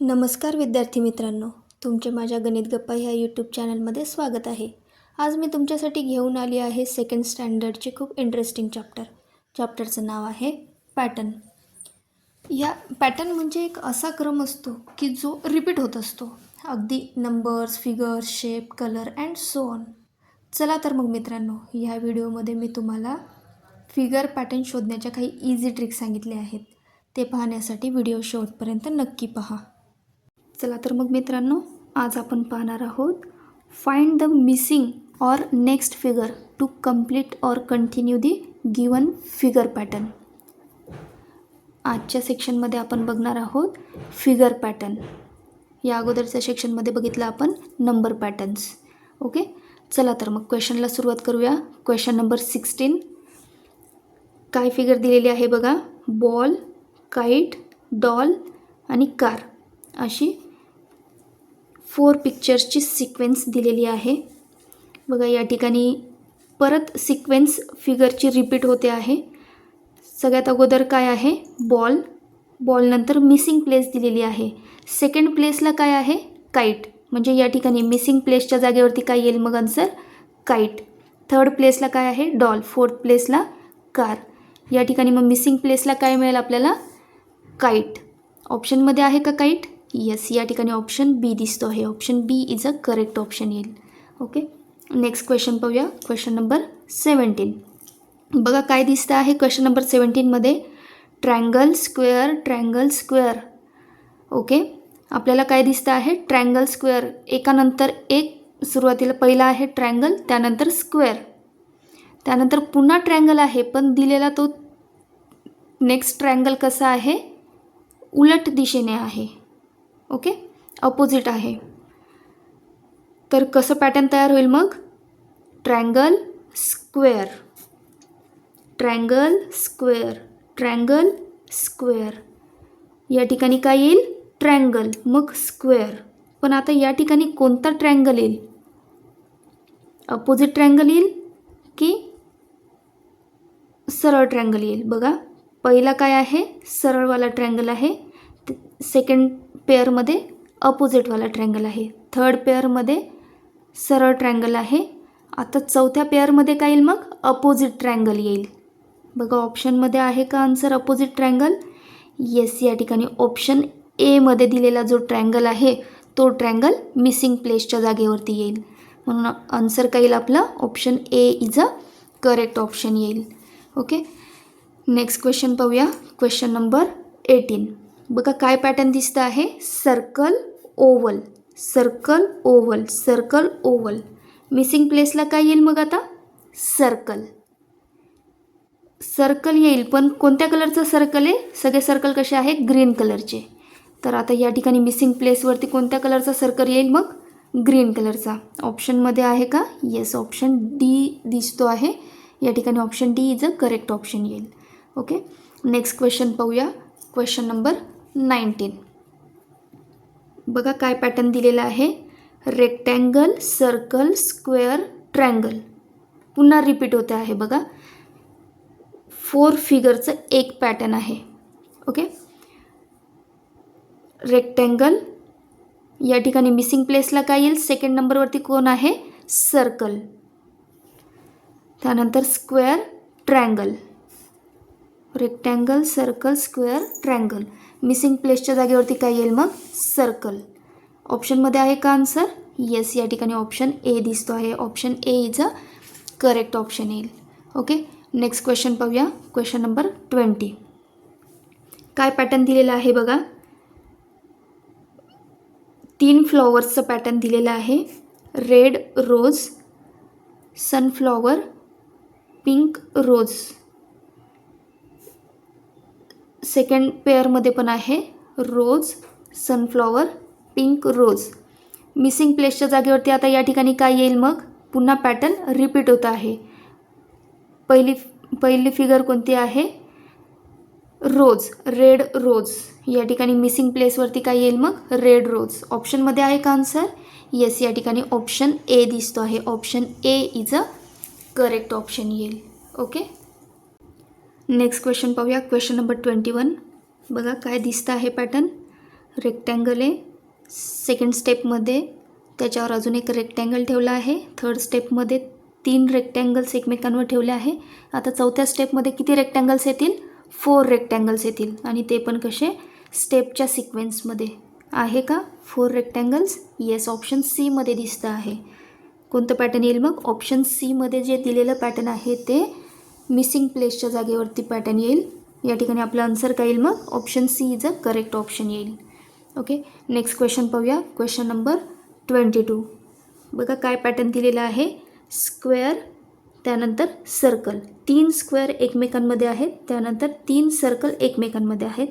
नमस्कार विद्यार्थी मित्रांनो तुमचे माझ्या गणित गप्पा ह्या यूट्यूब चॅनलमध्ये स्वागत आहे. आज मी तुमच्यासाठी घेऊन आली आहे सेकंड स्टँडर्डचे खूप इंटरेस्टिंग चॅप्टर चॅप्टरचं नाव आहे पॅटर्न या पॅटर्न म्हणजे एक असा क्रम असतो की जो रिपीट होत असतो. अगदी numbers figures shape colour and so on चला तर मग मित्रांनो ह्या व्हिडिओमध्ये मी तुम्हाला फिगर पॅटर्न शोधण्याच्या काही इझी ट्रिक्स सांगितल्या आहेत. ते पाहण्यासाठी व्हिडिओ शेवटपर्यंत नक्की पहा. चला तर मग मित्रांनो आज आपण पाहणार आहोत find the missing or next figure to complete or continue the given figure pattern आजच्या सेक्शनमध्ये आपण बघणार आहोत फिगर पॅटर्न या अगोदरच्या सेक्शनमध्ये बघितलं आपण नंबर पॅटर्न्स ओके चला तर मग क्वेश्चनला सुरुवात करूया. क्वेश्चन नंबर सिक्स्टीन काय फिगर दिलेली आहे बघा? बॉल काईट डॉल आणि कार अशी फोर पिक्चर्सची सिक्वेन्स दिलेली आहे. बघा या ठिकाणी परत सिक्वेन्स फिगरची रिपीट होते आहे. सगळ्यात अगोदर काय आहे? बॉल. बॉलनंतर मिसिंग प्लेस दिलेली आहे. सेकंड प्लेसला काय आहे? काईट. म्हणजे या ठिकाणी मिसिंग प्लेसच्या जागेवरती काय येईल मग आन्सर काईट. थर्ड प्लेसला काय आहे? डॉल. फोर्थ प्लेसला कार. या ठिकाणी मग मिसिंग प्लेसला काय मिळेल आपल्याला? काईट. ऑप्शनमध्ये आहे का काईट? येस या ठिकाणी ऑप्शन बी दिसतो आहे. Option B is a correct option येईल. ओके नेक्स्ट क्वेश्चन पाहूया. क्वेश्चन नंबर सेवन्टीन बघा काय दिसतं आहे question number सेवन्टीनमध्ये triangle square triangle square okay आपल्याला काय दिसतं आहे? ट्रँगल स्क्वेअर एकानंतर एक सुरुवातीला पहिला आहे ट्रँगल त्यानंतर स्क्वेअर त्यानंतर पुन्हा ट्रँगल आहे पण दिलेला तो नेक्स्ट ट्रँगल कसा आहे? उलट दिशेने आहे. ओके? अपोजिट आहे. तर कसं पॅटर्न तयार होईल मग? Triangle square triangle square triangle square या ठिकाणी काय येईल? ट्रँगल मग स्क्वेअर पण आता या ठिकाणी कोणता ट्रँगल येईल? अपोजिट ट्रँगल येईल की सरळ ट्रँगल येईल? बघा पहिला काय आहे? सरळवाला ट्रँगल आहे. सेकंड पेअरमध्ये अपोजिटवाला ट्रँगल आहे. थर्ड पेअरमध्ये सरळ ट्रँगल आहे. आता चौथ्या पेअरमध्ये काय येईल मग? अपोजिट ट्रँगल येईल. बघा ऑप्शनमध्ये आहे का आन्सर अपोजिट ट्रँगल? येस या ठिकाणी ऑप्शन एमध्ये दिलेला जो ट्रँगल आहे तो ट्रँगल मिसिंग प्लेसच्या जागेवरती येईल. म्हणून आन्सर काय येईल आपलं? Option A is a correct option येईल. ओके? नेक्स्ट क्वेश्चन पाहूया. Question number eighteen. बघा काय पॅटर्न दिसतं आहे? Circle oval circle oval circle oval missing प्लेसला काय येईल मग आता? सर्कल सर्कल येईल पण कोणत्या कलरचं सर्कल आहे? सगळे सर्कल कसे आहे ग्रीन कलरचे तर आता या ठिकाणी मिसिंग प्लेसवरती कोणत्या कलरचा सर्कल येईल मग? ग्रीन कलरचा ऑप्शनमध्ये आहे का? येस ऑप्शन डी दिसतो आहे. या ठिकाणी option D is a correct option येईल. ओके नेक्स्ट क्वेश्चन पाहूया. Question number nineteen. बघा काय पॅटर्न दिलेला आहे. रेक्टँगल सर्कल स्क्वेअर ट्रँगल पुन्हा रिपीट होते आहे बघा. फोर फिगरचं एक पॅटर्न आहे. ओके रेक्टँगल या ठिकाणी मिसिंग प्लेसला काय येईल? सेकंड नंबरवरती कोण आहे? सर्कल त्यानंतर square triangle rectangle circle square triangle missing प्लेसच्या जागेवरती काय येईल मग? सर्कल. ऑप्शनमध्ये आहे का आन्सर? येस या ठिकाणी ऑप्शन ए दिसतो आहे. Option A is a correct option येईल. ओके नेक्स्ट क्वेश्चन पाहूया. क्वेश्चन नंबर ट्वेंटी काय पॅटर्न दिलेलं आहे बघा? तीन फ्लॉवर्सचं पॅटर्न दिलेलं आहे. Red rose sunflower pink rose second पेअरमध्ये पण आहे. Rose sunflower pink rose missing प्लेसच्या जागेवरती आता या ठिकाणी काय येईल मग? पुन्हा पॅटर्न रिपीट होत आहे. पहिली पहिली फिगर कोणती आहे? रोज रेड रोज या ठिकाणी मिसिंग प्लेसवरती काय येईल मग? रेड रोज ऑप्शनमध्ये आहे का आन्सर येस या ठिकाणी ऑप्शन ए दिसतो आहे. Option A is a correct option येईल. ओके नेक्स्ट क्वेश्चन पाहूया. क्वेश्चन नंबर ट्वेंटी वन बघा काय दिसतं आहे पॅटर्न रेक्टँगल आहे. सेकंड स्टेपमध्ये त्याच्यावर अजून एक रेक्टँगल ठेवला आहे. थर्ड स्टेपमध्ये तीन रेक्टँगल्स एकमेकांवर ठेवले आहे. आता चौथ्या स्टेपमध्ये किती रेक्टँगल्स येतील? फोर रेक्टँगल्स येतील. आणि ते पण कसे? स्टेपच्या सिक्वेन्समध्ये आहे का? फोर रेक्टँगल्स येस ऑप्शन सीमध्ये दिसतं आहे. कोणतं पॅटर्न येईल मग? ऑप्शन सीमध्ये जे दिलेलं पॅटर्न आहे ते मिसिंग प्लेसच्या जागेवरती पॅटर्न येईल. या ठिकाणी आपलं आन्सर काय येईल मग? Option C is a correct option येईल. ओके नेक्स्ट क्वेश्चन पाहूया. क्वेश्चन नंबर ट्वेंटी टू बघा काय पॅटर्न दिलेलं आहे. स्क्वेअर त्यानंतर सर्कल तीन स्क्वेअर एकमेकांमध्ये आहेत. त्यानंतर तीन सर्कल एकमेकांमध्ये आहेत.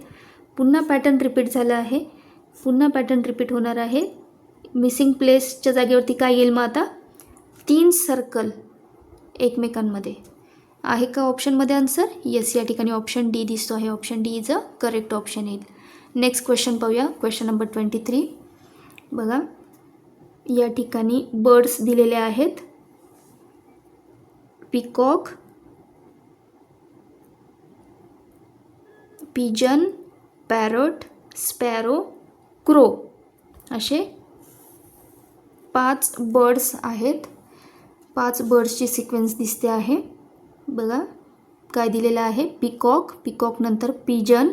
पुन्हा पॅटर्न रिपीट झालं आहे. पुन्हा पॅटर्न रिपीट होणार आहे. मिसिंग प्लेसच्या जागेवरती काय येईल मग आता? तीन सर्कल एकमेकांमध्ये. आहे का ऑप्शनमध्ये आन्सर येस या ठिकाणी ऑप्शन डी दिसतो आहे. Option D is a correct option येईल. नेक्स्ट क्वेश्चन पाहूया. क्वेश्चन नंबर ट्वेंटी थ्री बघा. या ठिकाणी बर्ड्स दिलेले आहेत. Peacock pigeon parrot sparrow crow असे पाच बर्ड्स आहेत. पाच बर्ड्सची सिक्वेन्स दिसते आहे. बघा काय दिलेलं आहे? पिकॉक. पिकॉक नंतर पिजन.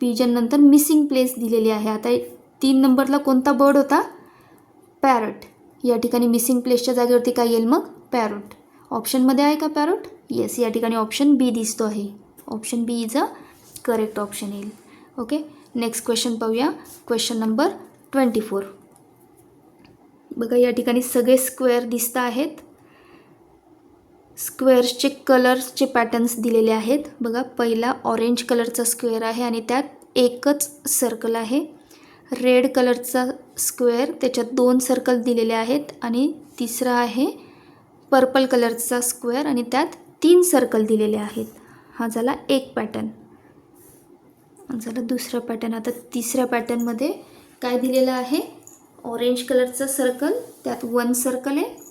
पिजननंतर मिसिंग प्लेस दिलेली आहे. आता तीन नंबरला कोणता बर्ड होता? पॅरट. या ठिकाणी मिसिंग प्लेसच्या जागेवरती काय येईल मग? पॅरोट. ऑप्शनमध्ये आहे का पॅरोट? येस या ठिकाणी ऑप्शन बी दिसतो आहे. Option B is a correct option येईल. ओके नेक्स्ट क्वेश्चन पाहूया. Question number twenty four. बघा या ठिकाणी सगळे स्क्वेअर दिसत आहेत. स्क्वेअर्सचे कलर्सचे पॅटर्न्स दिलेले आहेत. बघा पहिला ऑरेंज कलरचा स्क्वेअर आहे आणि त्यात एकच सर्कल आहे. रेड कलरचा स्क्वेअर त्याच्यात दोन सर्कल दिलेले आहेत आणि तिसरा आहे पर्पल कलरचा स्क्वेअर आणि त्यात तीन सर्कल दिलेले आहेत. हा झाला एक पॅटर्न. झाला दुसरा पॅटर्न. आता तिसऱ्या पॅटर्नमध्ये काय दिलेलं आहे? ऑरेंज कलरचा सर्कल त्यात वन सर्कल आहे.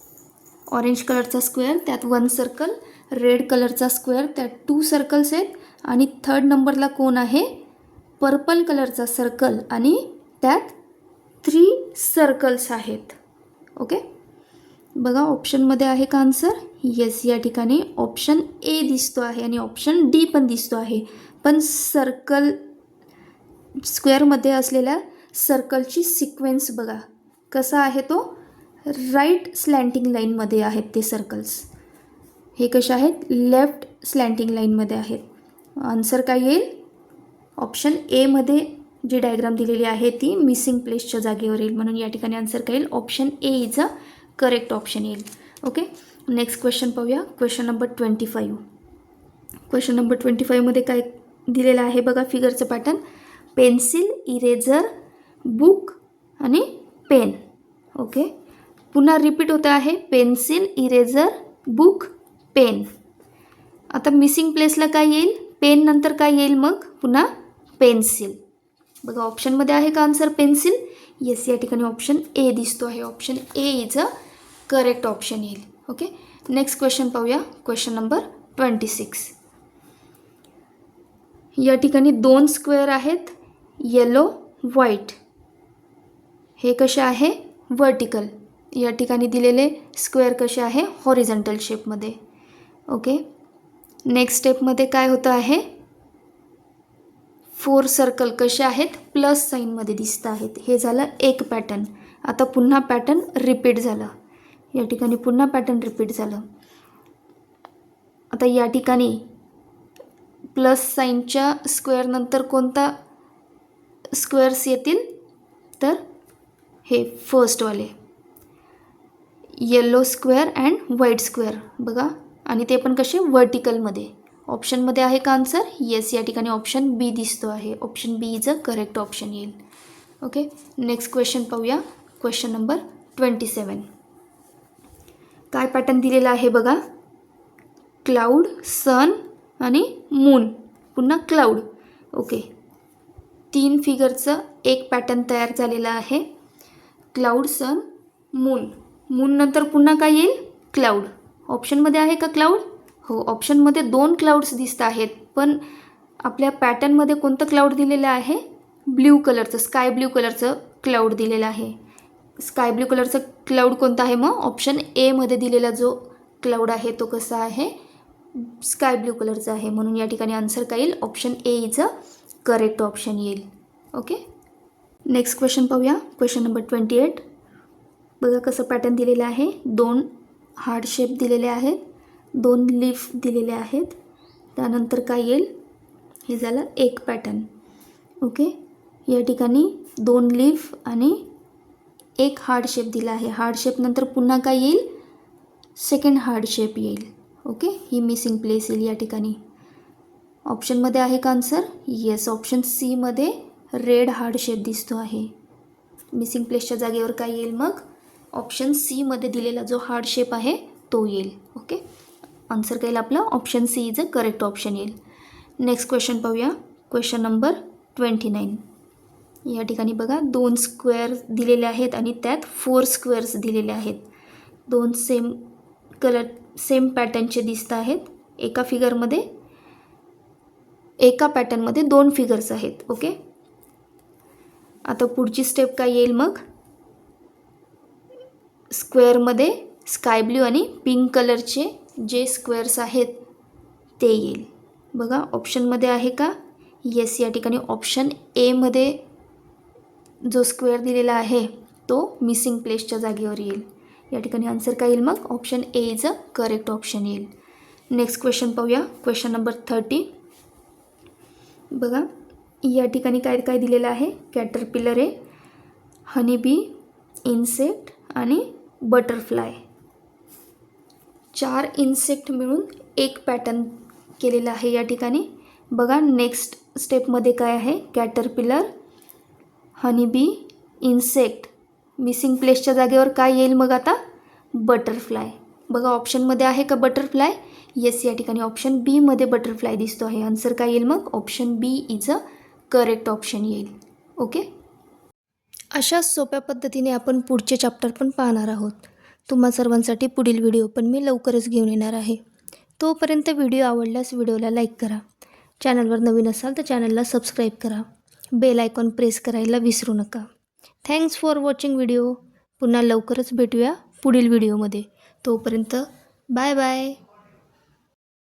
ऑरेंज कलरचा स्क्वेअर त्यात वन सर्कल रेड कलरचा स्क्वेअर त्यात टू सर्कल्स आहेत. आणि थर्ड नंबरला कोण आहे? पर्पल कलरचा सर्कल आणि त्यात थ्री सर्कल्स आहेत. ओके? बघा ऑप्शनमध्ये आहे का आन्सर येस या ठिकाणी ऑप्शन ए दिसतो आहे आणि ऑप्शन डी पण दिसतो आहे. पण सर्कल स्क्वेअरमध्ये असलेल्या सर्कलची सिक्वेन्स बघा. कसा आहे तो? राईट स्लँटिंग लाईनमध्ये आहेत ते सर्कल्स. हे कसे आहेत? लेफ्ट स्लँटिंग लाईनमध्ये आहेत. आन्सर काय येईल? ऑप्शन एमध्ये जी डायग्राम दिलेली आहे ती मिसिंग प्लेसच्या जागेवर येईल. म्हणून या ठिकाणी आन्सर काय येईल? Option A is a correct option येईल. ओके? नेक्स्ट क्वेश्चन पाहूया. Question number twenty five. Question number twenty फाईव्हमध्ये काय दिलेलं आहे बघा फिगरचं पॅटर्न. पेन्सिल इरेझर बुक आणि पेन. ओके? पुन्हा रिपीट होतं आहे. पेन्सिल इरेझर बुक पेन आता मिसिंग प्लेसला काय येईल? पेन नंतर काय येईल मग? पुन्हा पेन्सिल बघा ऑप्शनमध्ये आहे का आन्सर पेन्सिल येस या ठिकाणी ऑप्शन ए दिसतो आहे. Option A is a correct option येईल. ओके नेक्स्ट क्वेश्चन पाहूया. क्वेश्चन नंबर ट्वेंटी सिक्स या ठिकाणी दोन स्क्वेअर आहेत. येलो व्हाईट हे कसे आहे? वर्टिकल या ठिकाणी दिलेले स्क्वेअर कसे आहे? हॉरिझंटल शेपमध्ये. ओके. नेक्स्ट स्टेपमध्ये काय होतं आहे? फोर सर्कल कसे आहेत? प्लस साईनमध्ये दिसत आहेत. हे झालं एक पॅटर्न. आता पुन्हा पॅटर्न रिपीट झालं. या ठिकाणी पुन्हा पॅटर्न रिपीट झालं. आता या ठिकाणी प्लस साईनच्या स्क्वेअरनंतर कोणता स्क्वेअर्स येतील? तर हे फर्स्टवाले yellow square and white square बघा. आणि ते पण कसे? वर्टिकलमध्ये ऑप्शनमध्ये आहे का आन्सर येस या ठिकाणी ऑप्शन बी दिसतो आहे. Option B is a correct option येईल. ओके नेक्स्ट क्वेश्चन पाहूया. क्वेश्चन नंबर ट्वेंटी सेवन काय पॅटर्न दिलेला आहे बघा? क्लाउड सन आणि मून पुन्हा क्लाउड ओके तीन फिगरचं एक पॅटर्न तयार झालेलं आहे. क्लाउड सन मून मून नंतर पुन्हा काय येईल? क्लाउड ऑप्शनमध्ये आहे का क्लाउड हो ऑप्शनमध्ये दोन क्लाउड्स दिसत आहेत. पण आपल्या पॅटर्नमध्ये कोणतं क्लाउड दिलेलं आहे? ब्ल्यू कलरचं स्काय ब्ल्यू कलरचं क्लाउड दिलेलं आहे. स्काय ब्ल्यू कलरचं क्लाउड कोणता आहे मग? ऑप्शन एमध्ये दिलेला जो क्लाउड आहे तो कसा आहे? स्काय ब्ल्यू कलरचा आहे. म्हणून या ठिकाणी आन्सर काय येईल? Option A is a correct option येईल. ओके नेक्स्ट क्वेश्चन पाहूया. क्वेश्चन नंबर ट्वेंटी एट बघा कसं पॅटर्न दिलेलं आहे. दोन हार्ड शेप दिलेले आहेत. दोन लीफ दिलेले आहेत. त्यानंतर काय येईल? हे झालं एक पॅटर्न ओके या ठिकाणी दोन लीफ आणि एक हार्ड शेप दिला आहे. हार्ड शेपनंतर पुन्हा काय येईल? सेकंड हार्ड शेप येईल. ओके ही मिसिंग प्लेस येईल या ठिकाणी. ऑप्शनमध्ये आहे का आन्सर येस ऑप्शन सीमध्ये रेड हार्ड शेप दिसतो आहे. मिसिंग प्लेसच्या जागेवर काय येईल मग? ऑप्शन सीमध्ये दिलेला जो हार्ड शेप आहे तो येईल. ओके? आन्सर काय येईल आपलं? Option C is a correct option येईल. नेक्स्ट क्वेश्चन पाहूया. Question number twenty nine. या ठिकाणी बघा दोन स्क्वेअर दिलेले आहेत आणि त्यात फोर स्क्वेअर्स दिलेले आहेत. दोन सेम कलर सेम पॅटर्नचे दिसत आहेत. एका फिगरमध्ये एका पॅटर्नमध्ये दोन फिगर्स आहेत. ओके? आता पुढची स्टेप काय येईल मग? स्क्वेअरमध्ये स्काय ब्ल्यू आणि पिंक कलरचे जे स्क्वेअर्स आहेत ते येईल. बघा ऑप्शनमध्ये आहे का? येस या ठिकाणी ऑप्शन एमध्ये जो स्क्वेअर दिलेला आहे तो मिसिंग प्लेसच्या जागेवर येईल. या ठिकाणी आन्सर काय येईल मग? Option A is a correct option येईल. नेक्स्ट क्वेश्चन पाहूया. Question number thirty. बघा या ठिकाणी काय काय दिलेलं आहे? कॅटरपिलर आहे हनीबी इन्सेक्ट आणि बटरफ्लाय. चार इन्सेक्ट मिळून एक पॅटर्न केलेलं आहे या ठिकाणी. बघा नेक्स्ट स्टेपमध्ये काय आहे? Caterpillar honeybee insect. मिसिंग प्लेसच्या जागेवर काय येईल मग आता? बटरफ्लाय. बघा ऑप्शनमध्ये आहे का बटरफ्लाय? येस या ठिकाणी ऑप्शन बीमध्ये बटरफ्लाय दिसतो आहे. आन्सर काय येईल मग? Option B is a correct option येईल. ओके? अशाच सोप्या पद्धतीने आपण पुढचे चॅप्टर पण पाहणार आहोत. तुम्हा सर्वांसाठी पुढील व्हिडिओ पण मी लवकरच घेऊन येणार आहे. तोपर्यंत व्हिडिओ आवडल्यास व्हिडिओला लाईक करा. चॅनलवर नवीन असाल तर चॅनलला सबस्क्राईब करा. बेल आयकॉन प्रेस करायला विसरू नका. थँक्स फॉर वॉचिंग व्हिडिओ पुन्हा लवकरच भेटूया पुढील व्हिडिओमध्ये तोपर्यंत बाय बाय